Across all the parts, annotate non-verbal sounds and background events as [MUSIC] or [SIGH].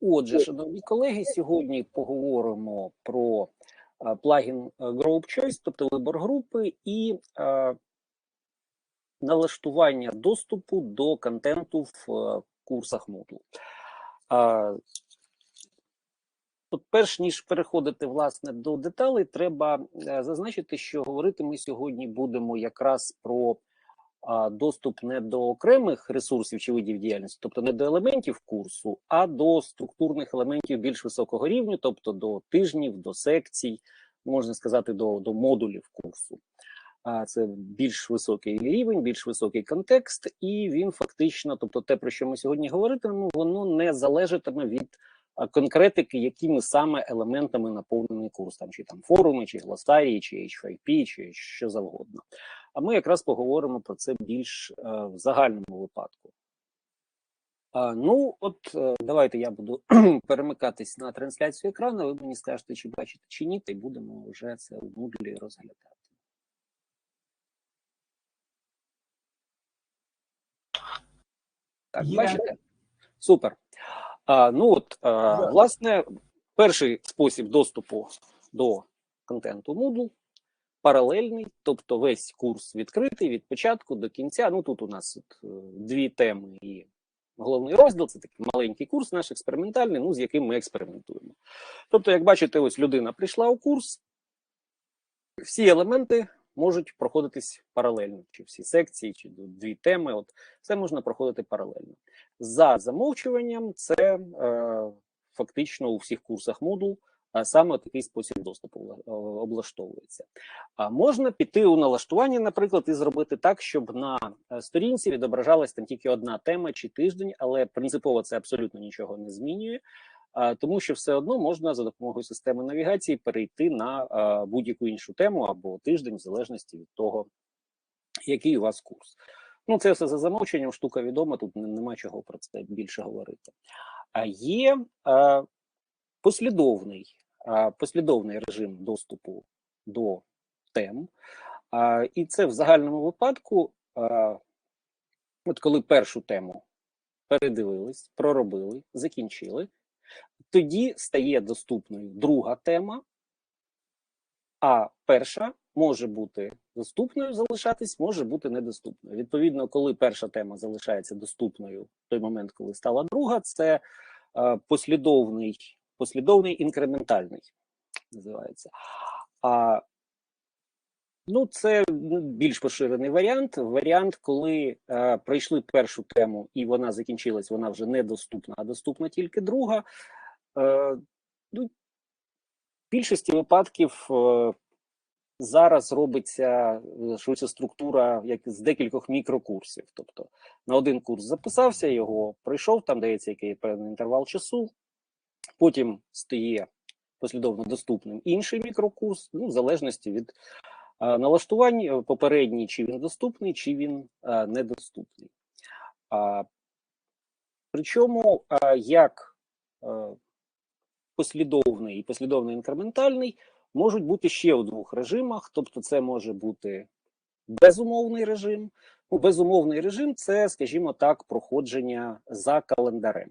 Отже, шановні колеги, сьогодні поговоримо про е, плагін е, Group Choice, тобто вибор групи, і е, налаштування доступу до контенту в е, курсах Moodle. Е, От перш ніж переходити власне до деталей, треба зазначити, що говорити ми сьогодні будемо якраз про доступ не до окремих ресурсів чи видів діяльності, тобто не до елементів курсу, а до структурних елементів більш високого рівню, тобто до тижнів, до секцій, можна сказати, до, до модулів курсу. А це більш високий рівень, більш високий контекст, і він фактично, тобто те, про що ми сьогодні говоритимемо, воно не залежатиме від конкретики, якими саме елементами наповнений курс, там чи там форуми, чи глосарії, чи H5P, чи що завгодно. А ми якраз поговоримо про це більш е, в загальному випадку. Ну, от е, давайте я буду [CLEARS THROAT] перемикатись на трансляцію екрану. Ви мені скажете, чи бачите, чи ні, та й будемо вже це у Moodle розглядати. Так, Є. бачите? Супер. А, ну от, а, власне, перший спосіб доступу до контенту Moodle паралельний, тобто весь курс відкритий від початку до кінця. Ну тут у нас от, е, дві теми і головний розділ це такий маленький курс, наш експериментальний, ну з яким ми експериментуємо. Тобто, як бачите, ось людина прийшла у курс, всі елементи можуть проходитись паралельно, чи всі секції, чи дві теми. От це можна проходити паралельно. За замовчуванням, це е, фактично у всіх курсах Moodle саме такий спосіб доступу е, облаштовується. Можна піти у налаштування, наприклад, і зробити так, щоб на е, сторінці відображалась там тільки одна тема чи тиждень, але принципово це абсолютно нічого не змінює. Тому що все одно можна за допомогою системи навігації перейти на будь-яку іншу тему або тиждень, в залежності від того, який у вас курс. Ну, це все за замовченням, штука відома, тут нема чого про це більше говорити. А є е, послідовний, е, послідовний режим доступу до тем. І це в загальному випадку, от коли першу тему передивились, проробили, закінчили, тоді стає доступною друга тема, а перша може бути доступною, залишатись, може бути недоступною. Відповідно, коли перша тема залишається доступною в той момент, коли стала друга, це послідовний, послідовний інкрементальний називається. А ну, це ну, більш поширений варіант. Варіант, коли е, пройшли першу тему і вона закінчилась, вона вже недоступна, а доступна тільки друга. Е, ну, в більшості випадків е, зараз робиться е, швидше структура як з декількох мікрокурсів. Тобто на один курс записався, його пройшов, там дається який певний інтервал часу, потім стає послідовно доступним інший мікрокурс, ну, в залежності від е, налаштувань е, попередній, чи він доступний, чи він е, недоступний. Причому як послідовний і послідовний інкрементальний можуть бути ще у двох режимах. Тобто, це може бути безумовний режим. Ну, безумовний режим це, скажімо так, проходження за календарем.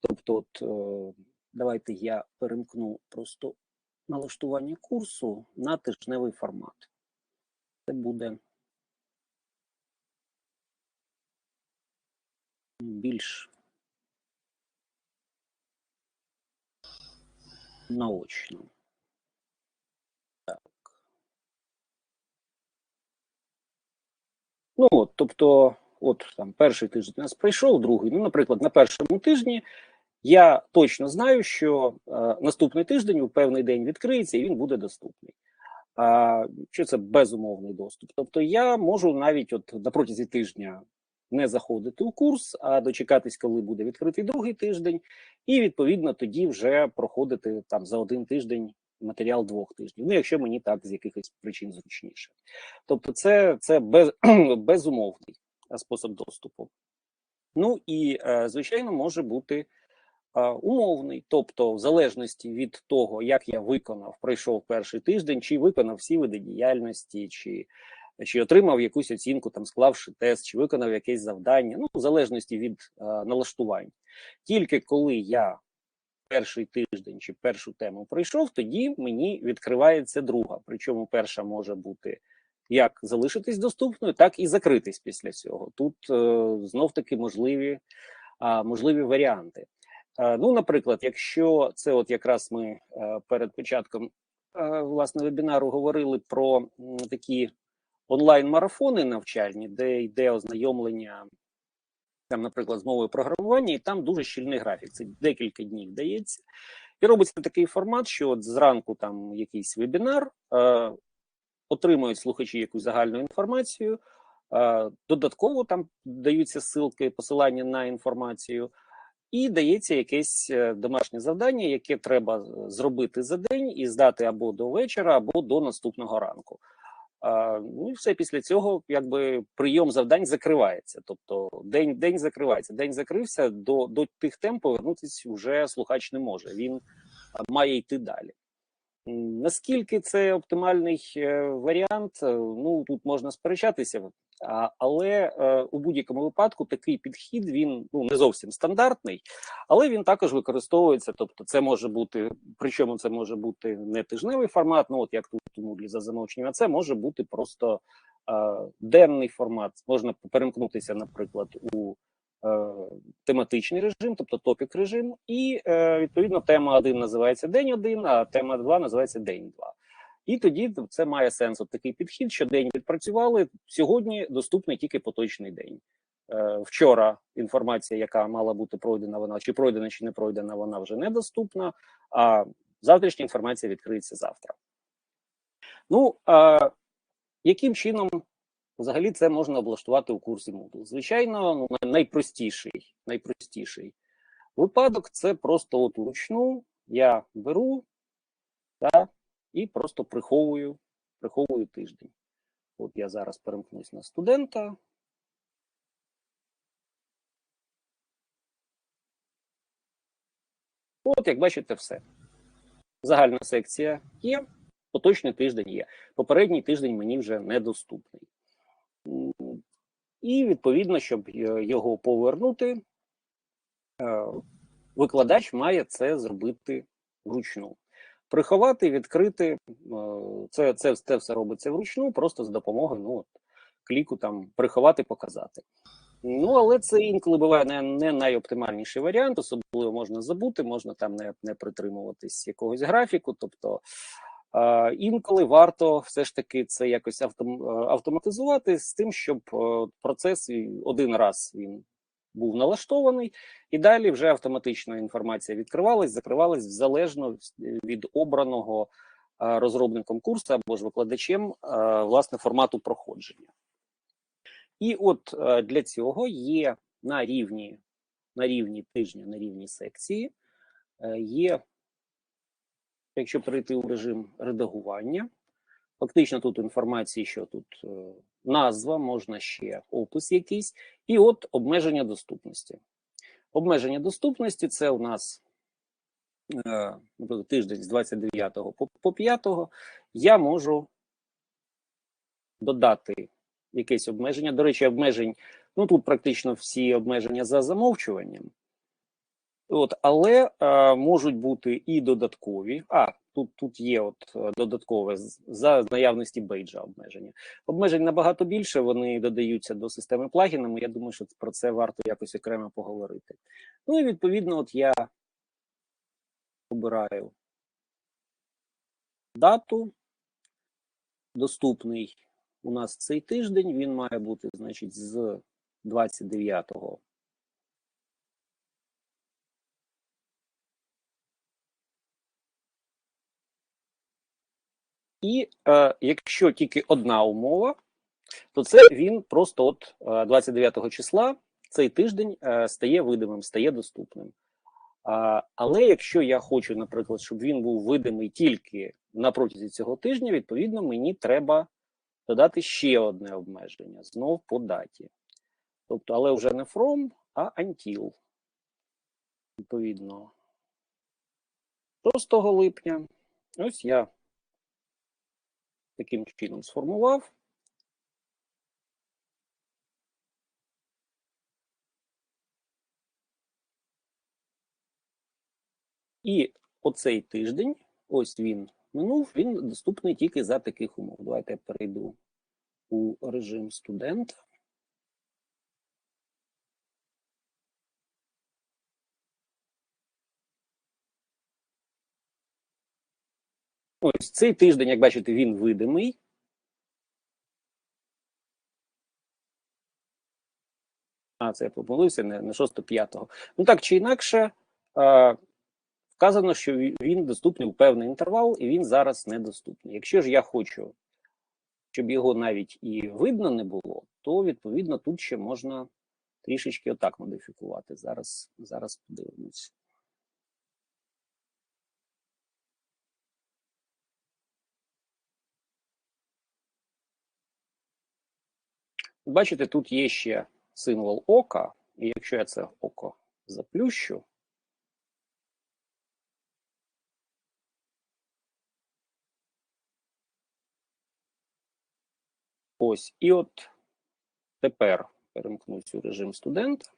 Тобто, от, давайте я перемкну просто налаштування курсу на тижневий формат. Це буде більш наочно. Так. Ну, от, тобто, от там перший тиждень у нас пройшов, другий. Ну, наприклад, на першому тижні я точно знаю, що е, наступний тиждень у певний день відкриється і він буде доступний. А що це безумовний доступ? Тобто я можу навіть от на протязі тижня не заходити у курс, а дочекатись, коли буде відкритий другий тиждень, і відповідно тоді вже проходити там за один тиждень матеріал двох тижнів. Ну, якщо мені так з якихось причин зручніше. Тобто, це, це без, [CLEARS THROAT] безумовний спосіб доступу. Ну і е, звичайно може бути умовний, тобто, в залежності від того, як я виконав, пройшов перший тиждень, чи виконав всі види діяльності, чи, чи отримав якусь оцінку, там склавши тест, чи виконав якесь завдання, ну в залежності від е, налаштувань. Тільки коли я перший тиждень чи першу тему пройшов, тоді мені відкривається друга. Причому перша може бути як залишитись доступною, так і закритись після цього. Тут е, знов таки можливі, е, можливі варіанти. Е, ну, наприклад, якщо це, от якраз ми е, перед початком е, власне вебінару говорили про такі онлайн-марафони навчальні, де йде ознайомлення там, наприклад, з мовою програмування, і там дуже щільний графік. Це декілька днів дається. І робиться такий формат, що от зранку там якийсь вебінар, е, отримують слухачі якусь загальну інформацію, е, додатково там даються ссылки, посилання на інформацію, і дається якесь е, домашнє завдання, яке треба зробити за день і здати або до вечора, або до наступного ранку. А, ну і все після цього, якби прийом завдань закривається. Тобто день день закривається. День закрився до до тих тем повернутися вже слухач не може. Він має йти далі. Наскільки це оптимальний е, варіант? Е, Ну тут можна сперечатися, але е, у будь-якому випадку такий підхід він ну не зовсім стандартний, але він також використовується. Тобто, це може бути, причому це може бути не тижневий формат, ну от як тут у Moodle за замовченням, це може бути просто денний формат. Можна перемкнутися, наприклад, у тематичний режим, тобто топік режим, і е, відповідно тема 1 називається день 1, а тема 2 називається день 2. І тоді це має сенс от такий підхід, що день відпрацювали. Сьогодні доступний тільки поточний день. Е, Вчора інформація, яка мала бути пройдена, вона чи пройдена, чи не пройдена, вона вже недоступна. А завтрашня інформація відкриється завтра. Ну а яким чином взагалі це можна облаштувати у курсі Moodle? Звичайно, ну, найпростіший, найпростіший випадок це просто от вручну я беру та, і просто приховую, приховую тиждень. От я зараз перемкнусь на студента. От, як бачите, все. Загальна секція є, поточний тиждень є. Попередній тиждень мені вже недоступний. І, відповідно, щоб е, його повернути, е, викладач має це зробити вручну. Приховати, відкрити, е, це, це, це все робиться вручну, просто з допомогою ну, от, кліку там приховати, показати. Ну, але це інколи буває не, не найоптимальніший варіант, особливо можна забути, можна там не, не притримуватись якогось графіку. Тобто інколи варто все ж таки це якось е, автоматизувати з тим, щоб е, процес один раз він був налаштований, і далі вже автоматично інформація відкривалась, закривалась залежно від обраного е, розробником курсу або ж викладачем власне формату проходження. І от для цього є на рівні, на рівні тижня, на рівні секції, є, якщо перейти у режим редагування, фактично тут інформації, що тут е, назва, можна ще опис якийсь, і от обмеження доступності. Обмеження доступності це у нас е, тиждень з 29 по, по 5 я можу додати якесь обмеження. До речі, обмежень, ну тут практично всі обмеження за замовчуванням. От, але е, можуть бути і додаткові. А, тут тут є от е, додаткове за наявності бейджа обмеження. Обмежень набагато більше, вони додаються до системи плагінами. Я думаю, що про це варто якось окремо поговорити. Ну і відповідно, от я обираю дату. Доступний у нас цей тиждень. Він має бути, значить, з 29 І е, якщо тільки одна умова, то це він просто от е, 29 числа цей тиждень е, стає видимим, стає доступним. А, але якщо я хочу, наприклад, щоб він був видимий тільки на протязі цього тижня, відповідно, мені треба додати ще одне обмеження знов по даті. Тобто, але вже не from, а until. Відповідно, 6 липня. Ось я таким чином сформував. І оцей тиждень, ось він минув, він доступний тільки за таких умов. Давайте я перейду у режим студент. Ось цей тиждень, як бачите, він видимий. А, це я помилився, не, не 6-5. Ну так чи інакше, е, вказано, що він доступний у певний інтервал, і він зараз недоступний. Якщо ж я хочу, щоб його навіть і видно не було, то відповідно тут ще можна трішечки отак модифікувати. Зараз, Зараз подивимось. Бачите, тут є ще символ ока, і якщо я це око заплющу, ось, і от тепер перемкнусь у режим студента.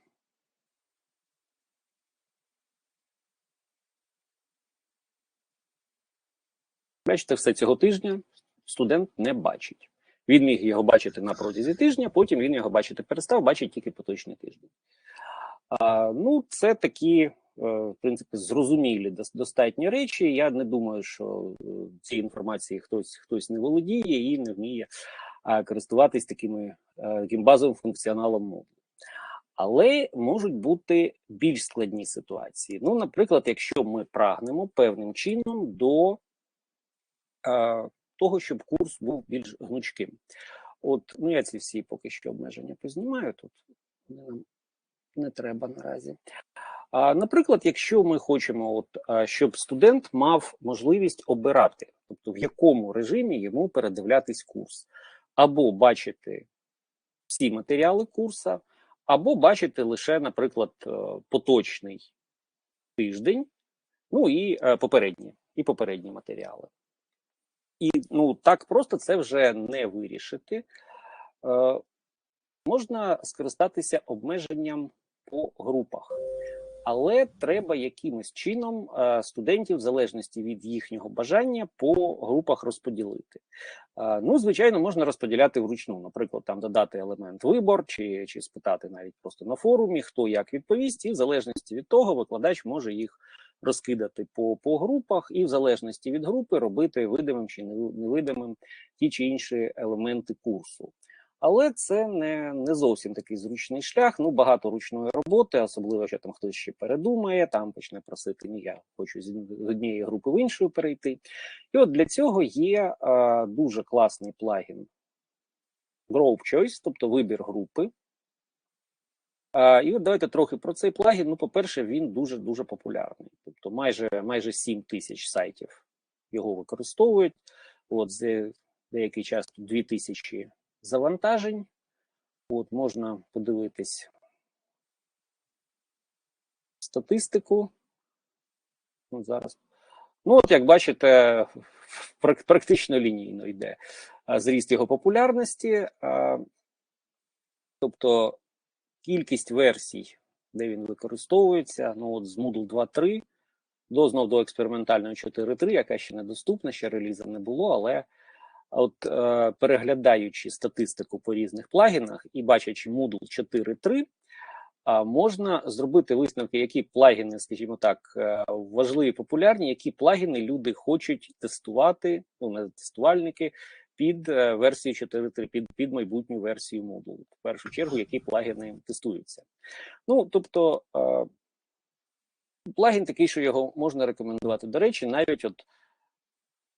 Бачите, все цього тижня студент не бачить. Він міг його бачити на протязі тижня, потім він його бачити перестав, бачить тільки поточний тиждень. А, Ну, це такі, е, в принципі, зрозумілі достатні речі. Я не думаю, що е, цієї інформації хтось хтось не володіє і не вміє користуватись такими е, таким базовим функціоналом мови. Але можуть бути більш складні ситуації. Ну, наприклад, якщо ми прагнемо певним чином до того, щоб курс був більш гнучким. От, ну я ці всі поки що обмеження познімаю тут. Нам не треба наразі. А, Наприклад, якщо ми хочемо, от, щоб студент мав можливість обирати, тобто в якому режимі йому передивлятись курс, або бачити всі матеріали курса, або бачити лише, наприклад, е, поточний тиждень, ну і е, попередні, і попередні матеріали. І ну так просто це вже не вирішити. Е, Можна скористатися обмеженням по групах, але треба якимось чином е, студентів, в залежності від їхнього бажання, по групах розподілити. Е, ну, звичайно, можна розподіляти вручну, наприклад, там додати елемент вибор, чи чи спитати навіть просто на форумі, хто як відповість, і в залежності від того, викладач може їх розкидати по по групах, і в залежності від групи робити видимим чи невидимим ті чи інші елементи курсу. Але це не не зовсім такий зручний шлях. Ну багато ручної роботи, особливо що там хтось ще передумає, там почне просити ні, я хочу з однієї групи в іншу перейти. І от для цього є а, дуже класний плагін Group Choice, тобто вибір групи. І от давайте трохи про цей плагін. Ну, по-перше, він дуже-дуже популярний. Тобто, майже майже 7 тисяч сайтів його використовують. От за деякий час 2 тисячі завантажень. От можна подивитись статистику. Ну, зараз. Ну, от, як бачите, практично лінійно йде зріст його популярності. Тобто кількість версій, де він використовується, ну от з Moodle 2.3 до знов до експериментальної 4.3, яка ще недоступна, ще реліза не було, але от е, переглядаючи статистику по різних плагінах і бачачи Moodle 4.3, а можна зробити висновки, які плагіни, скажімо так, е, важливі, популярні, які плагіни люди хочуть тестувати, ну не тестувальники, під е, версію 4.3, під під майбутню версію Moodle. В першу чергу, які плагіни тестуються. Ну, тобто, е, плагін такий, що його можна рекомендувати. До речі, навіть от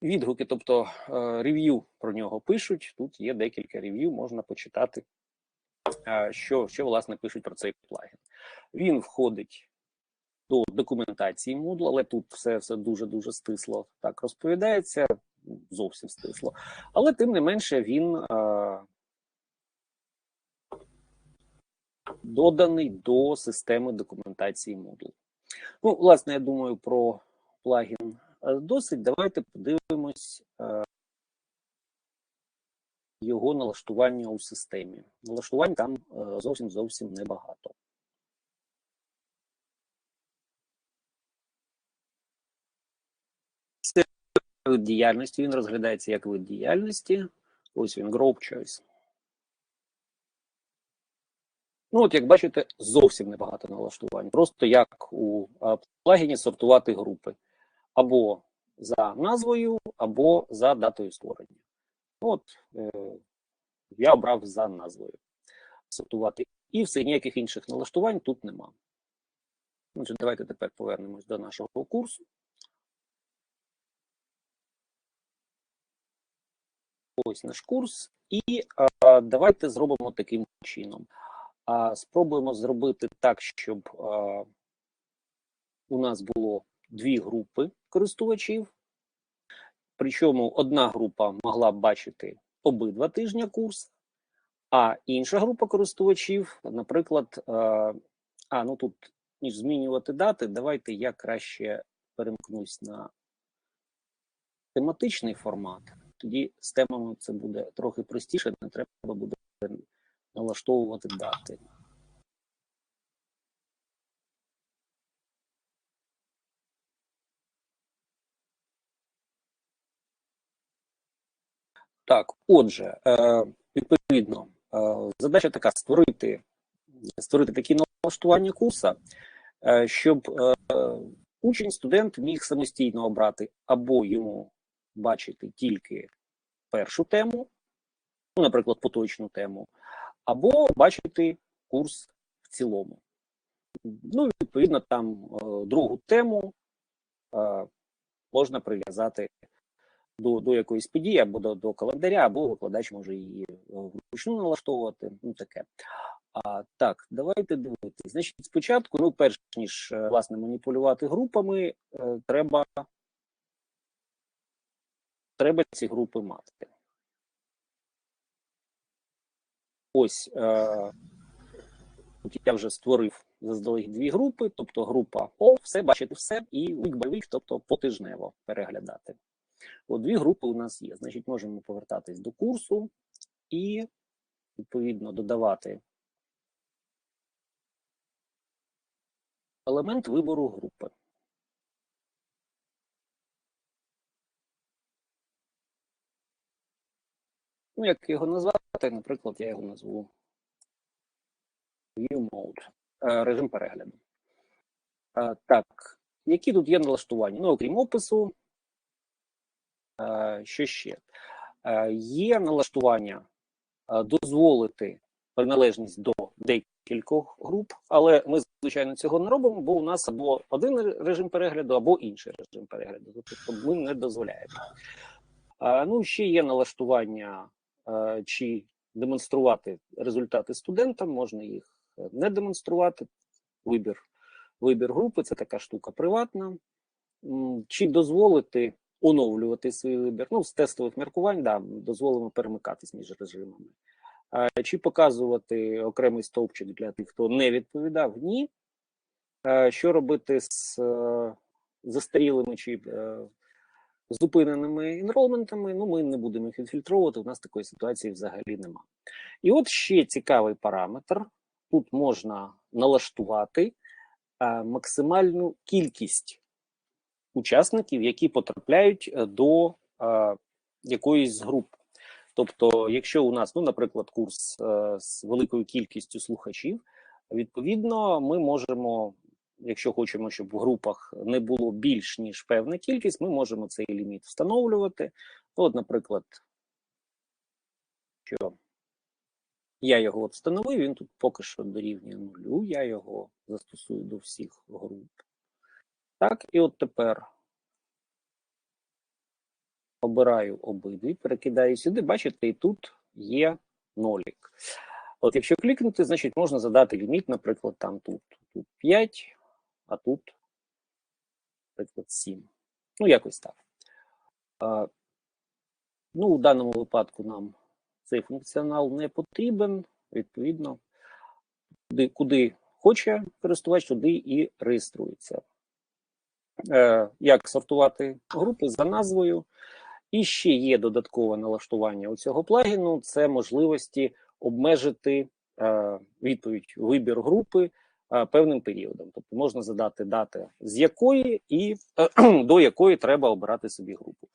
відгуки, тобто е, рев'ю про нього пишуть. Тут є декілька рев'ю, можна почитати, що, що власне пишуть про цей плагін. Він входить. До документації Moodle, але тут все дуже дуже стисло так розповідається зовсім стисло. Але тим не менше він а, доданий до системи документації Moodle. Ну, власне, я думаю, про плагін досить. Давайте подивимось а, його налаштування у системі. Налаштувань там зовсім зовсім небагато. Вид діяльності, він розглядається як вид діяльності. Ось він, Group Choice. Ну, от, як бачите, зовсім небагато налаштувань. Просто як у плагіні сортувати групи. Або за назвою, або за датою створення. От е, я обрав за назвою сортувати. І все, ніяких інших налаштувань тут нема. Отже, давайте тепер повернемось до нашого курсу. Ось наш курс. І а, давайте зробимо таким чином. А, спробуємо зробити так, щоб а, у нас було дві групи користувачів. Причому одна група могла б бачити обидва тижня курс, а інша група користувачів, наприклад, а, ну тут ніж змінювати дати, давайте я краще перемкнусь на тематичний формат. Тоді з темами це буде трохи простіше, не треба буде налаштовувати дати. Так, отже, е, відповідно, е, задача така: створити створити такі налаштування курса, е, щоб учень, студент міг самостійно обрати або йому бачити тільки першу тему, ну, наприклад, поточну тему, або бачити курс в цілому. Ну, відповідно, там другу тему можна прив'язати до до якоїсь події, або до до календаря, або викладач може її вручну налаштовувати. Ну таке. А так, давайте дивитися. Значить, спочатку, ну, перш ніж власне маніпулювати групами, е, треба треба ці групи мати. Ось е, я вже створив заздалегідь дві групи, тобто група О, все, бачити все, і week by week, тобто потижнево переглядати. От дві групи у нас є. Значить, можемо повертатись до курсу і, відповідно, додавати елемент вибору групи. Ну, як його назвати, наприклад, я його назву View Mode, е, режим перегляду. Е, так, які тут є налаштування? Ну, окрім опису, Е, що ще? Є налаштування дозволити приналежність до декількох груп, але ми, звичайно, цього не робимо, бо у нас або один режим перегляду, або інший режим перегляду. Тобто ми не дозволяємо. Ну, ще є налаштування чи демонструвати результати студентам, можна їх не демонструвати. Вибір вибір групи це така штука приватна. Чи дозволити оновлювати свій вибір. Ну, з тестових міркувань да, дозволимо перемикатись між режимами. Чи показувати окремий стовпчик для тих, хто не відповідав? Ні. Що робити з застарілими чи зупиненими інролментами? Ну, ми не будемо їх відфільтровувати, у нас такої ситуації взагалі нема. І от ще цікавий параметр. Тут можна налаштувати а, максимальну кількість учасників, які потрапляють е, до а, якоїсь груп. Тобто, якщо у нас, ну, наприклад, курс е, з великою кількістю слухачів, відповідно, ми можемо, якщо хочемо, щоб в групах не було більш ніж певна кількість, ми можемо цей ліміт встановлювати. От, наприклад, що я його от встановив, він тут поки що дорівнює нулю, я його застосую до всіх груп. Так, і от тепер обираю обидві, перекидаю сюди, бачите, і тут є нолік. От якщо клікнути, значить можна задати ліміт, наприклад, там тут, тут 5, а тут, наприклад, 7. Ну, якось так. Ну, у даному випадку нам цей функціонал не потрібен, відповідно, куди, хоче користувач, туди і реєструється. Е, як сортувати групи за назвою. І ще є додаткове налаштування у цього плагіну: це можливості обмежити е, відповідь вибір групи певним періодом. Тобто можна задати дати, з якої і [CLEARS THROAT] до якої треба обирати собі групу.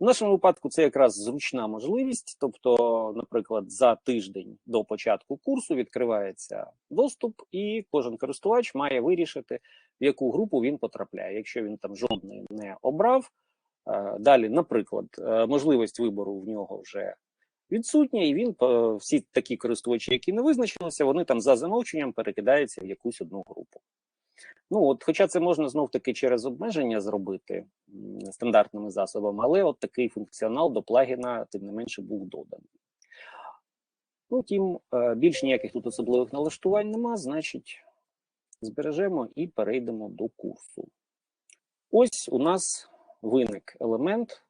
В нашому випадку це якраз зручна можливість. Тобто, наприклад, за тиждень до початку курсу відкривається доступ, і кожен користувач має вирішити, в яку групу він потрапляє. Якщо він там жодної не обрав, е, далі, наприклад, е, можливість вибору в нього вже відсутня, і він е, всі такі користувачі, які не визначилися, вони там за замовченням перекидаються в якусь одну групу. Ну от, хоча це можна знов таки через обмеження зробити стандартними засобами, але от такий функціонал до плагіна, тим не менше, був доданий. Ну, тім, е, більш ніяких тут особливих налаштувань нема, значить, збережемо і перейдемо до курсу. Ось у нас виник елемент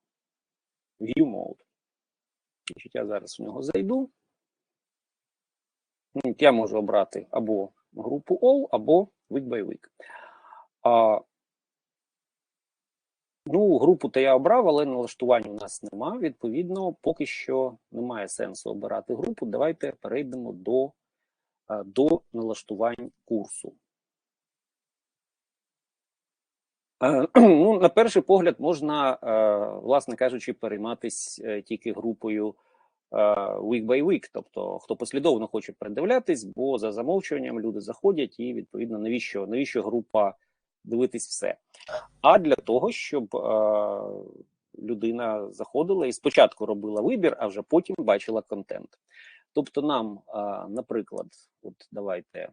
View Mode. Значить, Я зараз в нього зайду. Я можу обрати або групу All, або week by week. А, Ну, групу то я обрав, але налаштувань у нас нема. Відповідно, поки що немає сенсу обирати групу. Давайте перейдемо до, до налаштувань курсу. [CLEARS THROAT] Ну, На перший погляд, можна, власне кажучи, перейматися е, тільки групою week by week, тобто хто послідовно хоче передивлятись, бо за замовчуванням люди заходять, і відповідно навіщо навіщо група дивитись все. А для того, щоб е, людина заходила і спочатку робила вибір, а вже потім бачила контент. Тобто, нам, е, наприклад, от давайте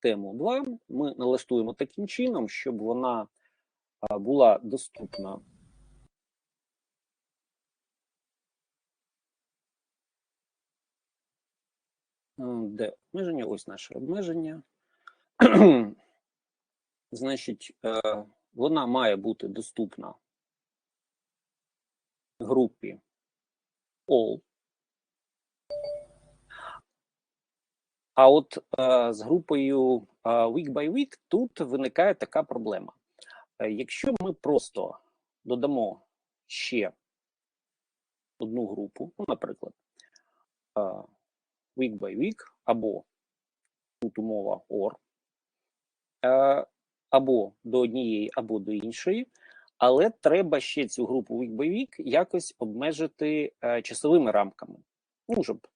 тему 2 ми налаштуємо таким чином, щоб вона е, була доступна. Де обмеження? Ось наше обмеження. [CLEARS THROAT] Значить, е, вона має бути доступна групі All. А от е, з групою е, Week by Week тут виникає така проблема. Якщо ми просто додамо ще одну групу, ну, наприклад, week by week, або тут умова OR, або до однієї, або до іншої, але треба ще цю групу week by week якось обмежити е, часовими рамками. Ну, щоб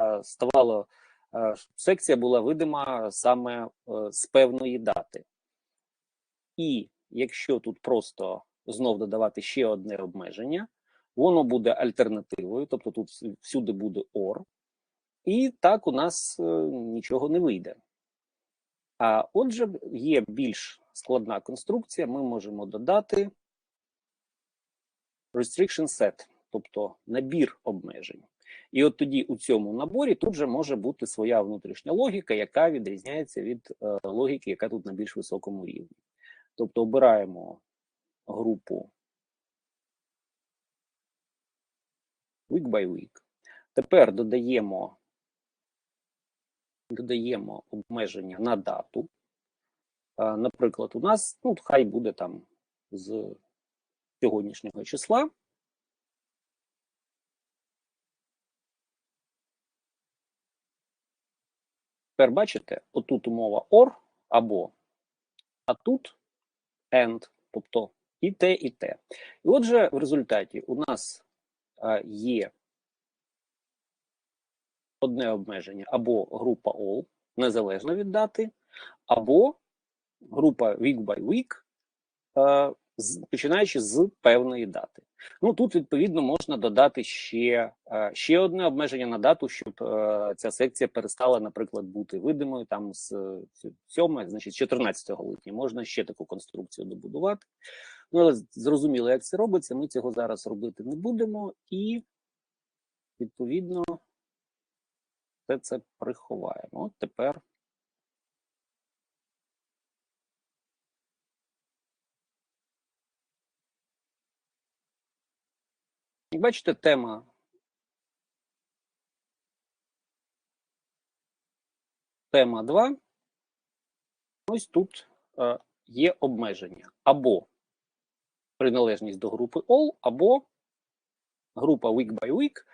е, ставало, е, секція була видима саме з певної дати. І якщо тут просто знов додавати ще одне обмеження, воно буде альтернативою, тобто тут всюди буде OR, і так у нас нічого не вийде. А отже, є більш складна конструкція, ми можемо додати restriction set, тобто набір обмежень. І от тоді у цьому наборі тут же може бути своя внутрішня логіка, яка відрізняється від е, логіки, яка тут на більш високому рівні. Тобто обираємо групу week by week. Тепер додаємо додаємо обмеження на дату. Наприклад, у нас, ну, хай буде там з сьогоднішнього числа. Тепер бачите, отут умова OR або, а тут AND, тобто і те, і те. І отже, в результаті у нас є одне обмеження або група all, незалежно від дати, або група week by week, починаючи з певної дати. Ну тут відповідно можна додати ще е, ще одне обмеження на дату, щоб е, ця секція перестала, наприклад, бути видимою там з 7, значить, 14 липня. Можна ще таку конструкцію добудувати. Ну, але зрозуміло, як це робиться. Ми цього зараз робити не будемо, і відповідно все це приховаємо. От тепер. Як бачите, тема. Тема 2. Ось тут е, є обмеження. Або приналежність до групи All, або група Week by Week.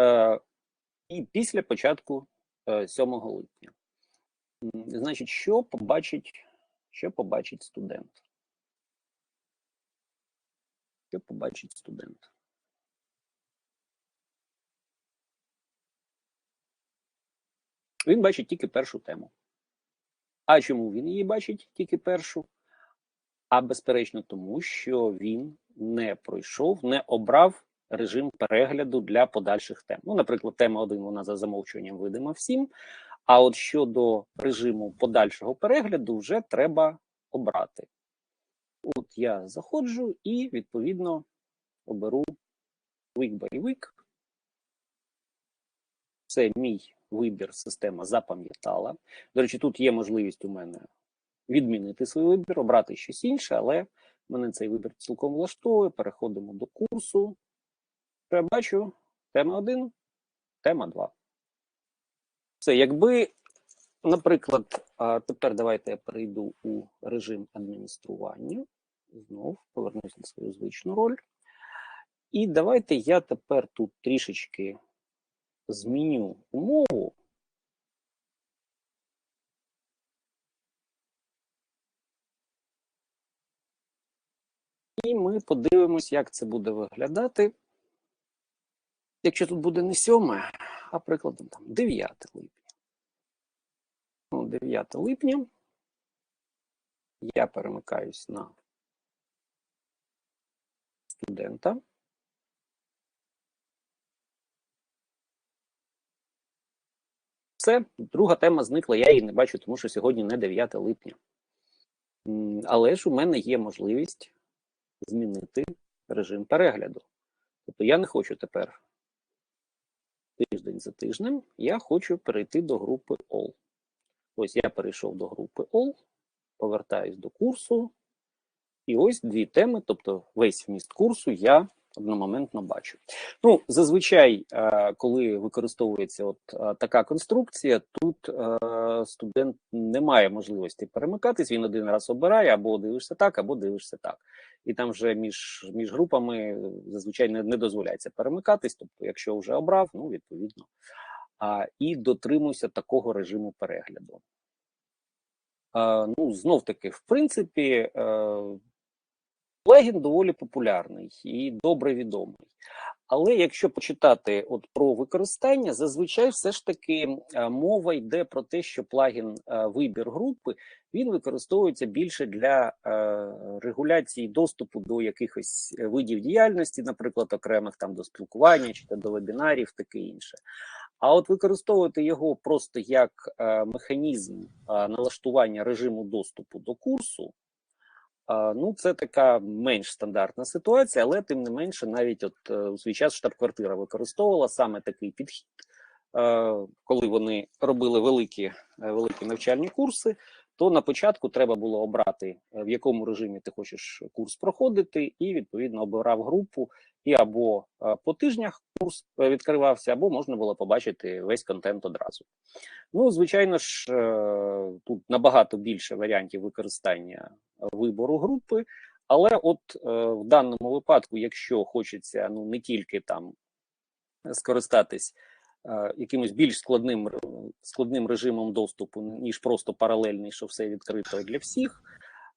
Е, і після початку 7 е, липня. Значить, що побачить, що побачить студент? Що побачить студент? Він бачить тільки першу тему. А чому він її бачить тільки першу? А безперечно, тому що він не пройшов, не обрав режим перегляду для подальших тем. Ну, наприклад, тема 1 вона за замовчуванням видима всім. А от щодо режиму подальшого перегляду, вже треба обрати. От я заходжу і відповідно оберу week by week. Це мій вибір, система запам'ятала. До речі, тут є можливість у мене відмінити свій вибір, обрати щось інше, але мене цей вибір цілком влаштовує. Переходимо до курсу. Я бачу тема 1, тема 2. Це якби, наприклад, тепер давайте я перейду у режим адміністрування. Знов повернуся на свою звичну роль. І давайте я тепер тут трішечки зміню умову. І ми подивимось, як це буде виглядати. Якщо тут буде не 7, а прикладом там 9 липня. Ну, 9 липня я перемикаюсь на студента. Все, друга тема зникла, я її не бачу, тому що сьогодні не 9 липня. Але ж у мене є можливість змінити режим перегляду. Тобто я не хочу тепер тиждень за тижнем, я хочу перейти до групи All. Ось я перейшов до групи All, повертаюсь до курсу, і ось дві теми, тобто весь вміст курсу я одномоментно бачу. Ну, зазвичай, е, коли використовується от е, така конструкція, тут е, студент не має можливості перемикатись, він один раз обирає, або дивишся так, або дивишся так. І там вже між, між групами зазвичай не, не дозволяється перемикатись. Тобто, якщо вже обрав, ну відповідно. А, і дотримуйся такого режиму перегляду. Ну, знов таки, в принципі, е, доволі популярний і добре відомий. Але якщо почитати от про використання, зазвичай все ж таки е, мова йде про те, що плагін е, вибір групи він використовується більше для е, регуляції доступу до якихось видів діяльності, наприклад, окремих там до спілкування чи до вебінарів, таке інше. А от використовувати його просто як механізм налаштування режиму доступу до курсу. Ну, це така менш стандартна ситуація, але тим не менше, навіть от е, у свій час штаб-квартира використовувала саме такий підхід, е, коли вони робили великі, е, великі навчальні курси. То на початку треба було обрати, в якому режимі ти хочеш курс проходити, і відповідно обирав групу, і або по тижнях курс відкривався, або можна було побачити весь контент одразу. Ну, звичайно ж, тут набагато більше варіантів використання вибору групи, але от в даному випадку, якщо хочеться ну не тільки там скористатись якимось більш складним складним режимом доступу, ніж просто паралельний, що все відкрито для всіх.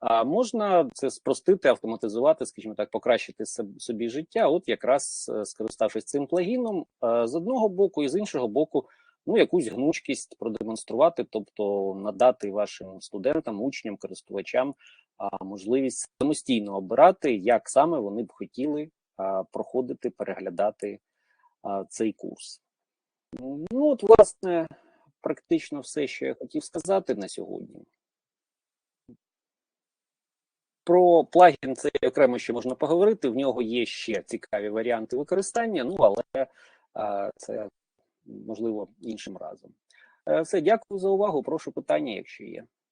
А можна це спростити, автоматизувати, скажімо так, покращити собі життя. От якраз скориставшись цим плагіном з одного боку, і з іншого боку, ну якусь гнучкість продемонструвати, тобто надати вашим студентам, учням, користувачам можливість самостійно обирати, як саме вони б хотіли проходити, переглядати цей курс. Ну, от, власне, практично все, що я хотів сказати на сьогодні. Про плагін це окремо ще можна поговорити. В нього є ще цікаві варіанти використання, ну але це можливо іншим разом. Е, все, дякую за увагу. Прошу питання, якщо є.